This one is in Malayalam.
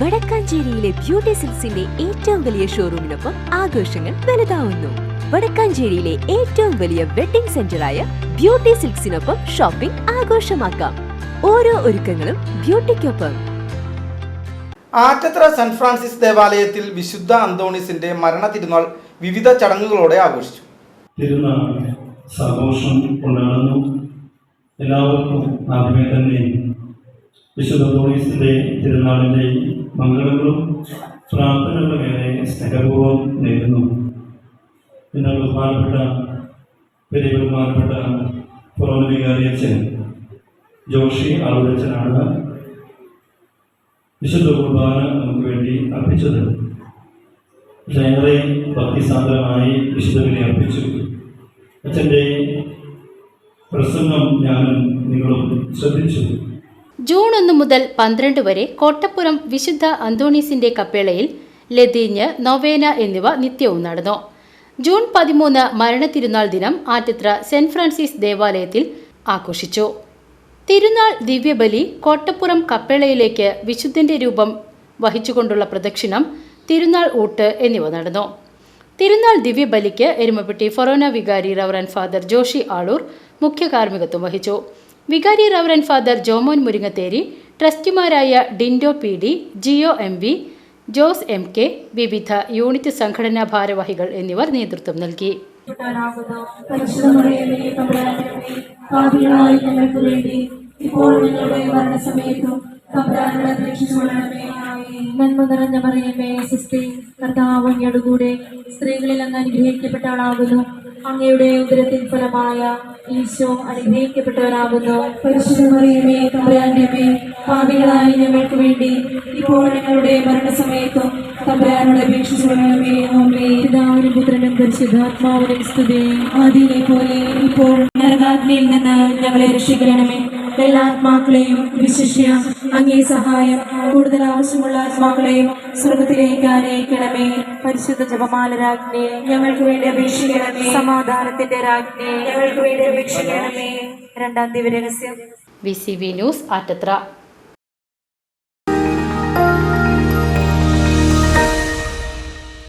വടക്കാഞ്ചേരിയിലെ ബ്യൂട്ടി സിൽസിന്റെ ഏറ്റവും വലിയ ഷോറൂമിനൊപ്പം ആഘോഷങ്ങൾ വലുതാവുന്നു. വടക്കാഞ്ചേരിയിലെ ഏറ്റവും വലിയ വെഡിംഗ് സെന്ററായ ബ്യൂട്ടി സിൽക്സിനൊപ്പം ഷോപ്പിംഗ് ആഘോഷമാക്കാം. ഓരോ ഒരുക്കങ്ങളും ബ്യൂട്ടിക്കൊപ്പം. ആറ്റത്ര സെന്റ് ഫ്രാൻസിസ് ദേവാലയത്തിൽ വിശുദ്ധ അന്തോണിസിന്റെ മരണ തിരുനാൾ വിവിധ ചടങ്ങുകളോടെ ആഘോഷിച്ചു. തിരുനാൾ സന്തോഷം കൊണ്ടാടുന്നു. എല്ലാവർക്കും ആദ്യമേ തന്നെ വിശുദ്ധ പോലീസിന്റെ തിരുനാളിന്റെ മംഗളങ്ങളും പ്രാർത്ഥനകളുടെ മേലെ സ്നേഹപൂർവം നേരുന്നു. പിന്നെ ബഹുമാനപ്പെട്ട വലിയ ബഹുമാനപ്പെട്ട പുറവികാരിയച്ഛൻ ജോഷി ആളുടച്ചനാണ് വിശുദ്ധ കുർബാന നമുക്ക് വേണ്ടി അർപ്പിച്ചത്. പക്ഷേ ഭക്തിസാന്ദ്രമായി വിശുദ്ധവിനെ അർപ്പിച്ചു. അച്ഛന്റെ പ്രസംഗം ഞാനും നിങ്ങളും ശ്രദ്ധിച്ചു. ജൂൺ ഒന്ന് മുതൽ പന്ത്രണ്ട് വരെ കോട്ടപ്പുറം വിശുദ്ധ അന്തോണീസിന്റെ കപ്പേളയിൽ ലതീഞ്ഞ് നൊവേന എന്നിവ നിത്യവും നടന്നു. ജൂൺ പതിമൂന്ന് മരണത്തിരുന്നാൾ ദിനം ആറ്റത്ര സെന്റ് ഫ്രാൻസിസ് ദേവാലയത്തിൽ ആഘോഷിച്ചു. തിരുനാൾ ദിവ്യബലി കോട്ടപ്പുറം കപ്പേളയിലേക്ക് വിശുദ്ധന്റെ രൂപം വഹിച്ചുകൊണ്ടുള്ള പ്രദക്ഷിണം തിരുനാൾ ഊട്ട് എന്നിവ നടന്നു. തിരുനാൾ ദിവ്യബലിക്ക് എരുമപ്പെട്ടി ഫൊറോന വികാരി റവറൻ ഫാദർ ജോഷി ആളൂർ മുഖ്യ കാർമ്മികത്വം വഹിച്ചു. വികാരി reverend father Jomon Muringatheri ട്രസ്റ്റിമാരായ Dindo P D Jio M V Jose M K വിവിധ യൂണിറ്റ് സംഘടനാ ഭാരവാഹികൾ എന്നിവർ നേതൃത്വം നൽകി. ഇപ്പോൾ ഞങ്ങളുടെ മരണസമയത്തും തമ്പുരാനോട് അപേക്ഷിച്ചുകൊള്ളണമേ നന്മ നിറഞ്ഞ മറിയമേ സിസ്റ്റേ കർത്താവ് അങ്ങയുടെ കൂടെ സ്ത്രീകളിൽ അങ്ങ് അനുഗ്രഹിക്കപ്പെട്ട ആളാകുന്നു. അങ്ങയുടെ ഉദരത്തിൽ ഫലമായ ഈശോ അനുഗ്രഹിക്കപ്പെട്ടവരാകുന്നു പരിശുദ്ധമറിയമേ തമ്പുരാന്റെമേ പാപികളായ ഞങ്ങൾക്ക് വേണ്ടി ഇപ്പോൾ ഞങ്ങളുടെ മരണസമയത്തും തമ്പുരാനോട് അപേക്ഷിച്ചു പിതാവിനും പുത്രനും പരിശുദ്ധാത്മാവിനും സ്തുതി. ആദിയിലെ പോലെ ഇപ്പോൾ നരകാഗ്നിയിൽ നിന്ന് ഞങ്ങളെ രക്ഷിക്കണമേ. എല്ലാ ആത്മാക്കളെയും വിശിഷ്യ അങ്ങേ സഹായം. കൂടുതൽ ആവശ്യമുള്ള ആത്മാക്കളെയും സ്വർഗത്തിലേക്ക് അനയിക്കണമേ പരിശുദ്ധ ജപമാല രാജ്ഞി ഞങ്ങൾക്ക് വേണ്ടി അപേക്ഷിക്കണമേ. സമാധാനത്തിന്റെ രാജ്ഞി ഞങ്ങൾക്ക് വേണ്ടി അപേക്ഷിക്കണമേ. രണ്ടാം ദിവ്യരഹസ്യം V C V news Attathara.